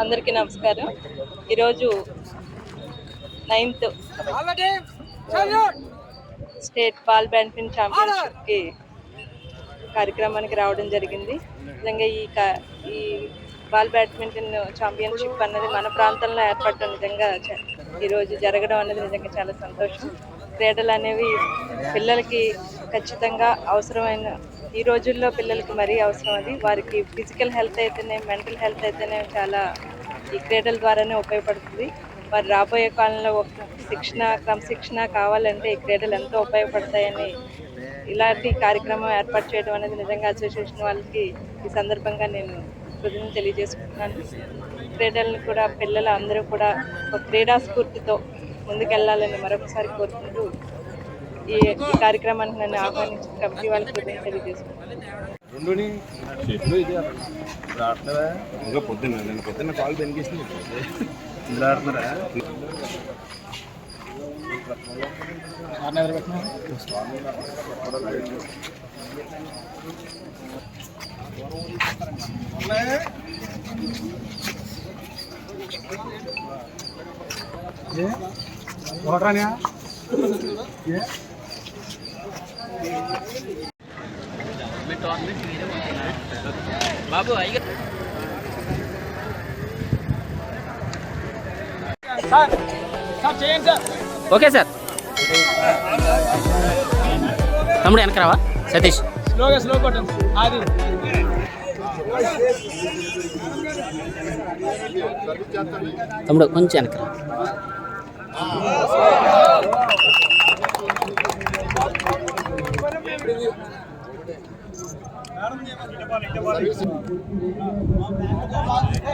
అందరికీ నమస్కారం. ఈరోజు నైన్త్ స్టేట్ బాల్ బ్యాడ్మింటన్ ఛాంపియన్షిప్కి కార్యక్రమానికి రావడం జరిగింది. నిజంగా ఈ ఈ బాల్ బ్యాడ్మింటన్ ఛాంపియన్షిప్ అన్నది మన ప్రాంతంలో ఏర్పడటం నిజంగా చ- ఈరోజు జరగడం అనేది నిజంగా చాలా సంతోషం. క్రీడలు అనేవి పిల్లలకి ఖచ్చితంగా అవసరమైన ఈ రోజుల్లో పిల్లలకి మరీ అవసరం అది. వారికి ఫిజికల్ హెల్త్ అయితేనే మెంటల్ హెల్త్ అయితేనే చాలా ఈ క్రీడల ద్వారానే ఉపయోగపడుతుంది. వారు రాబోయే కాలంలో ఒక శిక్షణ క్రమశిక్షణ కావాలంటే ఈ క్రీడలు ఎంతో ఉపయోగపడతాయని ఇలాంటి కార్యక్రమం ఏర్పాటు చేయడం అనేది నిజంగా అసోసియేషన్ వాళ్ళకి ఈ సందర్భంగా నేను కృతజ్ఞతలు తెలియజేసుకుంటున్నాను. క్రీడలను కూడా పిల్లలు అందరూ కూడా ఒక క్రీడా స్ఫూర్తితో ముందుకెళ్ళాలని మరొకసారి కోరుకుంటూ ఈ ఈ కార్యక్రమానికి నన్ను ఆహ్వానించిన కమిటీ వాళ్ళకి కృతజ్ఞతలు తెలియజేసుకుంటున్నాను. ఆడుతున్నారా ఇంకా పొద్దున్న నేను పొద్దున్న కాల్ బెనికేసింది ఇందులో ఆడుతున్నారా? Okay sir. తమ్ముడు వెనక రావా? సతీష్. స్లోగా స్లో కొట్టండి. అది తమ్ముడు కొంచెం వెనక రా.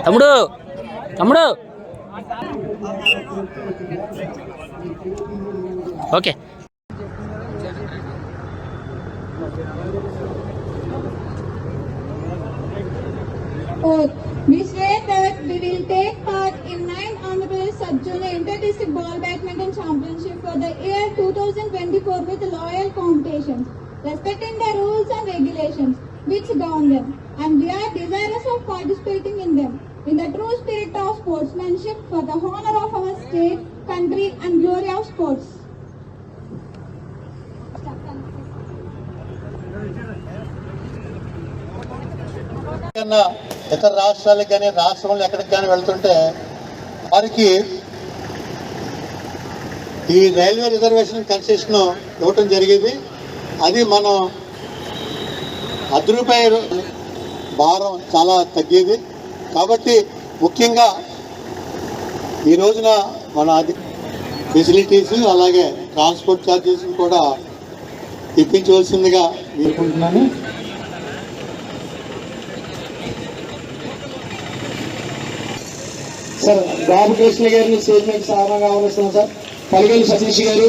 తమ్ముడు తమ్ముడు okay we swear that we will take part in 9 honorable sub-junior inter-district ball badminton championship for the year 2024 with loyal competition, respecting the rules and regulations which govern them, and we are desirous of participating in them in the true spirit of sportsmanship for the honor of our state, country, and glory of sports. కన్నా ఇతర రాష్ట్రాలకు కానీ రాష్ట్రంలో ఎక్కడికి కానీ వెళ్తుంటే వారికి ఈ రైల్వే రిజర్వేషన్ కన్సెషన్ ఇవ్వటం జరిగేది అది మనం అర్ధ రూపాయలు భారం చాలా తగ్గేది. కాబట్టి ముఖ్యంగా ఈ రోజున మన అది ఫెసిలిటీస్ అలాగే ట్రాన్స్పోర్ట్ ఛార్జెస్ కూడా ఇప్పించవలసిందిగా కోరుకుంటున్నాను. సార్ బాబుకృష్ణ గారిని స్టేజ్ మీద సాధారణంగా ఆహ్వానిస్తున్నాం సార్. పలిగేలు సతీష్ గారు.